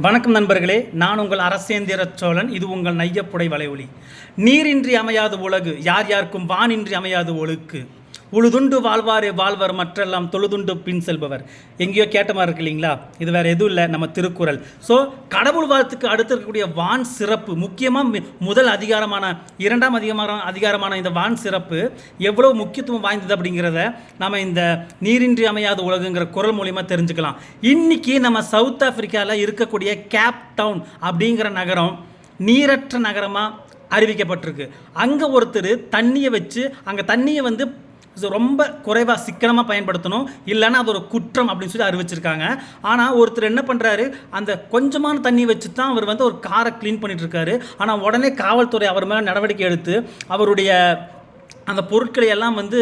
வணக்கம் நண்பர்களே நான் உங்கள் அரசேந்திர சோழன் இது உங்கள் நையப்புடை வலையொலி. நீரின்றி அமையாது உலகு யார் யாருக்கும் வானின்றி அமையாது ஒழுக்கு. உழுதுண்டு வாழ்வார் வாழ்வர் மற்றெல்லாம் தொழுதுண்டு பின் செல்பவர். எங்கேயோ கேட்ட மாதிரி இருக்கு இல்லைங்களா? இது வேறு எதுவும் இல்லை நம்ம திருக்குறள். ஸோ கடவுள் வாழ்த்துக்கு அடுத்து இருக்கக்கூடிய வான் சிறப்பு முக்கியமாக முதல் அதிகாரமான இரண்டாம் அதிகாரம் அதிகாரமான இந்த வான் சிறப்பு எவ்வளோ முக்கியத்துவம் வாய்ந்தது அப்படிங்கிறத நம்ம இந்த நீரின்றி அமையாத உலகங்கிற குரல் மூலியமாக தெரிஞ்சுக்கலாம். இன்னைக்கு நம்ம சவுத் ஆஃப்ரிக்காவில் இருக்கக்கூடிய கேப் டவுன் அப்படிங்கிற நகரம் நீரற்ற நகரமாக அறிவிக்கப்பட்டிருக்கு. அங்கே ஒருத்தர் தண்ணியை வச்சு அங்கே தண்ணியை வந்து ரொம்ப குறைவாக சிக்கனமாக பயன்படுத்தணும். இல்லைன்னா அது ஒரு குற்றம் அப்படின்னு சொல்லி அறிவிச்சிருக்காங்க. ஆனால் ஒருத்தர் என்ன பண்ணுறாரு அந்த கொஞ்சமான தண்ணி வச்சு தான் அவர் வந்து ஒரு காரை க்ளீன் பண்ணிகிட்ருக்காரு ஆனால் உடனே காவல்துறை அவர் மேலே நடவடிக்கை எடுத்து அவருடைய அந்த பொருட்களை எல்லாம் வந்து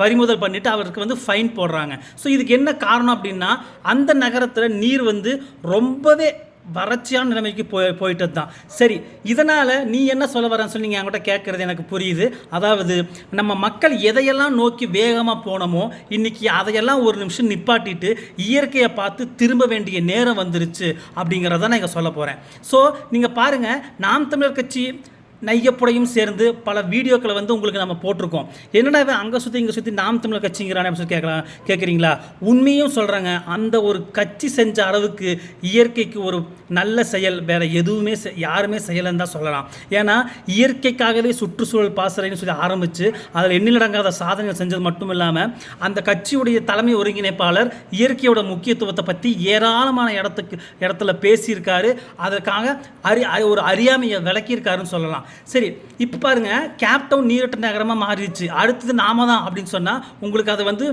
பறிமுதல் பண்ணிவிட்டு அவருக்கு வந்து ஃபைன் போடுறாங்க. ஸோ இதுக்கு என்ன காரணம் அப்படின்னா அந்த நகரத்தில் நீர் வந்து ரொம்பவே வறட்சியான நிலைமைக்கு போய் போயிட்டது தான் சரி இதனால் நீ என்ன சொல்ல வரேன்னு சொல்லி நீங்கள் என்கிட்ட கேட்குறது எனக்கு புரியுது. அதாவது நம்ம மக்கள் எதையெல்லாம் நோக்கி வேகமாக போனோமோ இன்றைக்கி அதையெல்லாம் ஒரு நிமிஷம் நிப்பாட்டிட்டு இயற்கையை பார்த்து திரும்ப வேண்டிய நேரம் வந்துருச்சு அப்படிங்கிறத நான் இங்கே சொல்ல போகிறேன் ஸோ நீங்கள் பாருங்கள் நாம் தமிழர் கட்சி நையப்புடையும் சேர்ந்து பல வீடியோக்களை வந்து உங்களுக்கு நம்ம போட்டிருக்கோம். என்னடா இவன் அங்கே சுற்றி இங்கே சுற்றி நாம் தமிழர் கட்சிங்கிறானே அப்படின்னு சொல்லி கேட்கலாம் கேட்குறீங்களா? உண்மையும் சொல்கிறாங்க அந்த ஒரு கட்சி செஞ்ச அளவுக்கு இயற்கைக்கு ஒரு நல்ல செயல் வேறு எதுவுமே செ- யாருமே செய்யலைன்னு தான் சொல்லலாம். ஏன்னா இயற்கைக்காகவே சுற்றுச்சூழல் பாசறைன்னு சொல்லி ஆரம்பித்து அதில் எண்ணிலடங்காத சாதனைகள் செஞ்சது மட்டும் இல்லாமல் அந்த கட்சியுடைய தலைமை ஒருங்கிணைப்பாளர் இயற்கையோட முக்கியத்துவத்தை பற்றி ஏராளமான இடத்துக்கு இடத்துல பேசியிருக்காரு. அதற்காக அறி அறி- ஒரு அறியாமையை விளக்கியிருக்காருன்னு சொல்லலாம். சரி இப்போ பாருங்க கேப்டவுன் நீரட்ட நகரமாக மாறிடுச்சு. அடுத்தது நாம தான் அப்படின்னு சொன்னால் உங்களுக்கு அதை வந்து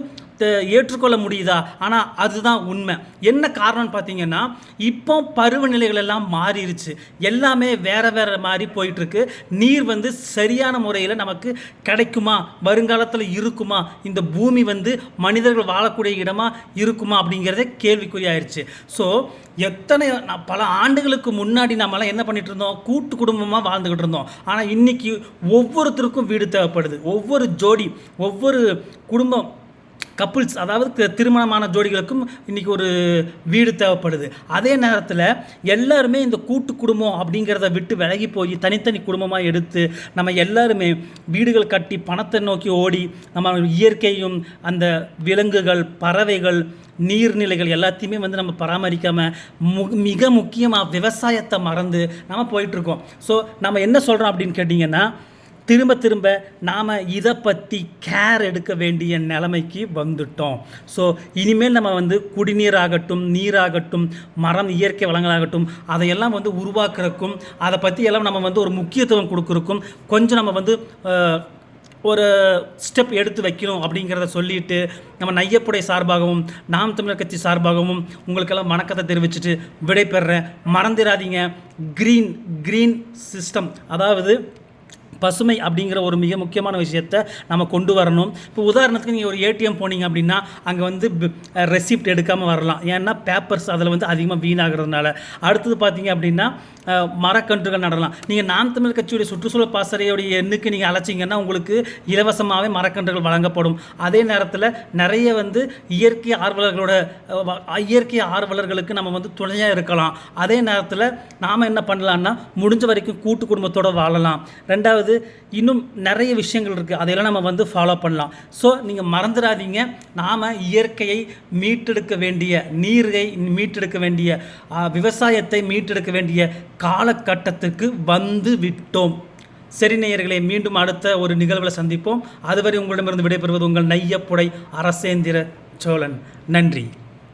ஏற்றுக்கொள்ள முடியுதா? ஆனால் அதுதான் உண்மை. என்ன காரணம்னு பார்த்தீங்கன்னா இப்போ பருவநிலைகள் எல்லாம் மாறிடுச்சு எல்லாமே வேற வேற மாதிரி போயிட்டுருக்கு. நீர் வந்து சரியான முறையில் நமக்கு கிடைக்குமா? வருங்காலத்தில் இருக்குமா? இந்த பூமி வந்து மனிதர்கள் வாழக்கூடிய இடமா இருக்குமா அப்படிங்கிறதே கேள்விக்குறியாயிருச்சு. ஸோ எத்தனை பல ஆண்டுகளுக்கு முன்னாடி நம்மலாம் என்ன பண்ணிட்டு இருந்தோம்? கூட்டு குடும்பமாக வாழ்ந்துக்கிட்டு இருந்தோம். ஆனால் இன்னைக்கு ஒவ்வொருத்தருக்கும் வீடு தேவைப்படுது. ஒவ்வொரு ஜோடி ஒவ்வொரு குடும்பம் கப்புள்ஸ் அதாவது திருமணமான ஜோடிகளுக்கும் இன்றைக்கி ஒரு வீடு தேவைப்படுது. அதே நேரத்தில் எல்லாருமே இந்த கூட்டு குடும்பம் அப்படிங்கிறத விட்டு விலகி போய் தனித்தனி குடும்பமாக எடுத்து நம்ம எல்லாருமே வீடுகள் கட்டி பணத்தை நோக்கி ஓடி நம்ம இயற்கையும் அந்த விலங்குகள் பறவைகள் நீர்நிலைகள் எல்லாத்தையுமே வந்து நம்ம பராமரிக்காமல் மு மிக முக்கியமாக விவசாயத்தை மறந்து நம்ம போயிட்டுருக்கோம் ஸோ நம்ம என்ன சொல்கிறோம் அப்படின்னு கேட்டிங்கன்னா திரும்ப திரும்ப நாம் இதை பற்றி கேர் எடுக்க வேண்டிய நிலைமைக்கு வந்துட்டோம். ஸோ இனிமேல் நம்ம வந்து குடிநீர் ஆகட்டும் நீராகட்டும் மரம் இயற்கை வளங்களாகட்டும் அதையெல்லாம் வந்து உருவாக்குறக்கும் அதை பற்றி எல்லாம் நம்ம வந்து ஒரு முக்கியத்துவம் கொடுக்குறக்கும் கொஞ்சம் நம்ம வந்து ஒரு ஸ்டெப் எடுத்து வைக்கணும் அப்படிங்கிறத சொல்லிட்டு நம்ம நையப்புடை சார்பாகவும் நாம் தமிழர் கட்சி சார்பாகவும் உங்களுக்கெல்லாம் வணக்கத்தை தெரிவிச்சுட்டு விடைபெறேன். மறந்துடாதீங்க க்ரீன் க்ரீன் சிஸ்டம் அதாவது பசுமை அப்படிங்கிற ஒரு மிக முக்கியமான விஷயத்தை நம்ம கொண்டு வரணும். இப்போ உதாரணத்துக்கு நீங்கள் ஒரு ஏடிஎம் போனீங்க அப்படின்னா அங்கே வந்து ரெசிப்ட் எடுக்காமல் வரலாம். ஏன்னா பேப்பர்ஸ் அதில் வந்து அதிகமாக வீணாகிறதுனால. அடுத்தது பார்த்தீங்க அப்படின்னா மரக்கன்றுகள் நடலாம். நீங்கள் நாம் தமிழ் கட்சியுடைய சுற்றுச்சூழல் பாசறையுடைய எண்ணுக்கு நீங்கள் அழைச்சிங்கன்னா உங்களுக்கு இலவசமாகவே மரக்கன்றுகள் வழங்கப்படும். அதே நேரத்தில் நிறைய வந்து இயற்கை ஆர்வலர்களோட இயற்கை ஆர்வலர்களுக்கு நம்ம வந்து துணையாக இருக்கலாம். அதே நேரத்தில் நாம் என்ன பண்ணலான்னா முடிஞ்ச வரைக்கும் கூட்டு குடும்பத்தோட வாழலாம். ரெண்டாவது இன்னும் நிறைய விஷயங்கள் இருக்குது அதையெல்லாம் நம்ம வந்து ஃபாலோ பண்ணலாம். ஸோ நீங்கள் மறந்துடாதீங்க நாம் இயற்கையை மீட்டெடுக்க வேண்டிய நீரை மீட்டெடுக்க வேண்டிய விவசாயத்தை மீட்டெடுக்க வேண்டிய காலகட்டத்துக்கு வந்து விட்டோம். சரி நேயர்களை மீண்டும் அடுத்த ஒரு நிகழ்வில் சந்திப்போம். அதுவரை உங்களிடமிருந்து விடைபெறுவது உங்கள் நையப்புடை அரசேந்திர சோழன். நன்றி.